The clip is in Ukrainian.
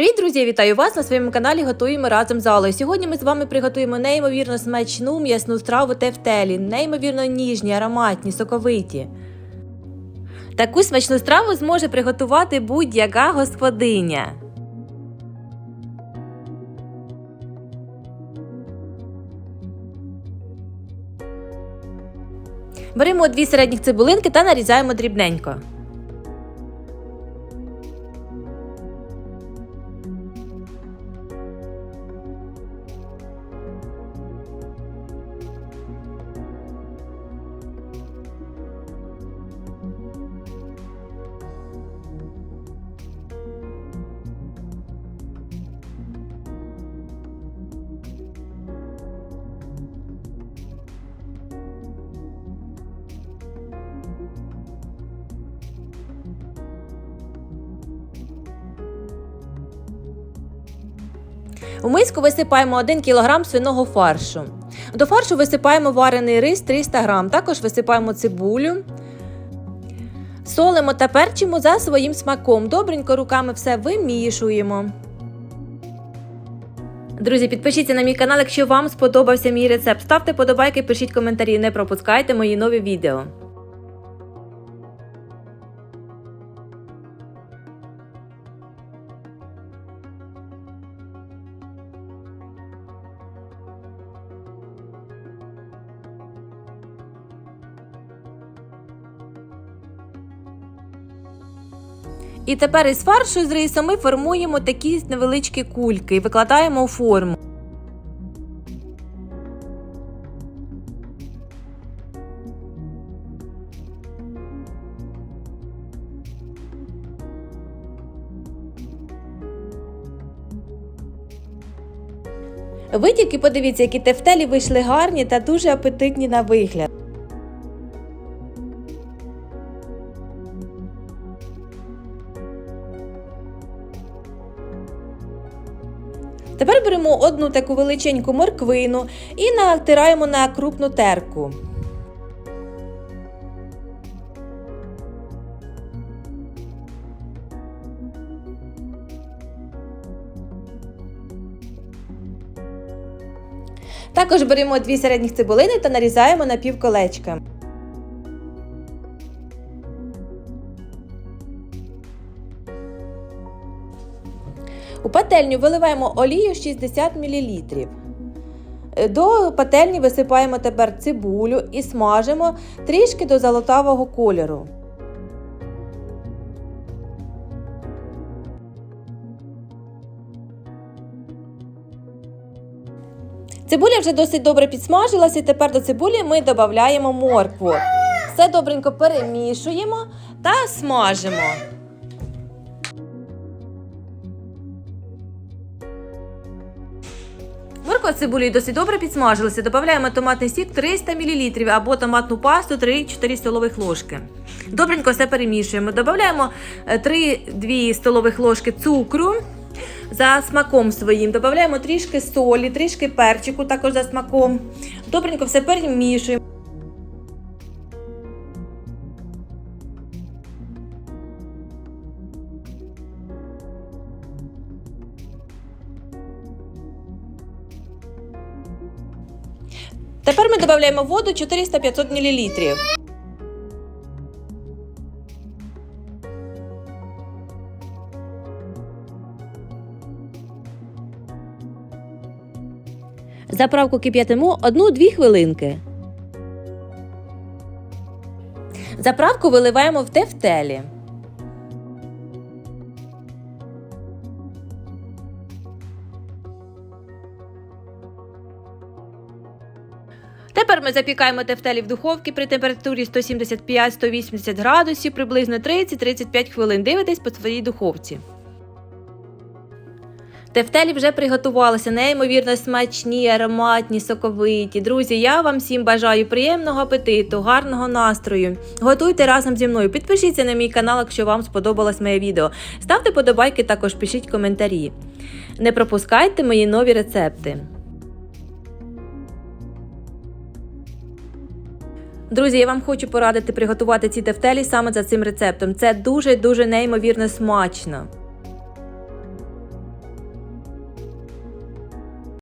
Привіт, друзі! Вітаю вас на своєму каналі. Готуємо разом з Алою. Сьогодні ми з вами приготуємо неймовірно смачну м'ясну страву тефтелі, неймовірно ніжні, ароматні, соковиті. Таку смачну страву зможе приготувати будь-яка господиня. Беремо дві середніх цибулинки та нарізаємо дрібненько. У миску висипаємо 1 кг свиного фаршу. До фаршу висипаємо варений рис 300 г, також висипаємо цибулю. Солимо та перчимо за своїм смаком. Добренько руками все вимішуємо. Друзі, підпишіться на мій канал, якщо вам сподобався мій рецепт. Ставте подобайки, пишіть коментарі, не пропускайте мої нові відео. І тепер із фаршу з рисом ми формуємо такі невеличкі кульки і викладаємо у форму. Ви тільки подивіться, які тефтелі вийшли гарні та дуже апетитні на вигляд. Тепер беремо одну таку величеньку морквину і натираємо на крупну терку. Також беремо дві середніх цибулини та нарізаємо на півколечка. У пательню виливаємо олію 60 мл. До пательні висипаємо тепер цибулю і смажимо трішки до золотавого кольору. Цибуля вже досить добре підсмажилася, і тепер до цибулі ми додаємо моркву. Все добренько перемішуємо та смажимо. Морква з цибулею досить добре підсмажилися. Додаємо томатний сік 300 мл або томатну пасту 3-4 столових ложки. Добренько все перемішуємо. Додаємо 3-2 столових ложки цукру за смаком своїм. Додаємо трішки солі, трішки перчику також за смаком. Добренько все перемішуємо. Тепер ми додаємо воду 400-500 мл. Заправку кип'ятимо 1-2 хвилинки. Заправку виливаємо в тефтелі. Тепер ми запікаємо тефтелі в духовці при температурі 175-180 градусів приблизно 30-35 хвилин. Дивитесь по своїй духовці. Тефтелі вже приготувалися, неймовірно смачні, ароматні, соковиті. Друзі, я вам всім бажаю приємного апетиту, гарного настрою. Готуйте разом зі мною. Підпишіться на мій канал, якщо вам сподобалось моє відео. Ставте подобайки, також пишіть коментарі. Не пропускайте мої нові рецепти. Друзі, я вам хочу порадити приготувати ці тефтелі саме за цим рецептом. Це дуже-дуже неймовірно смачно.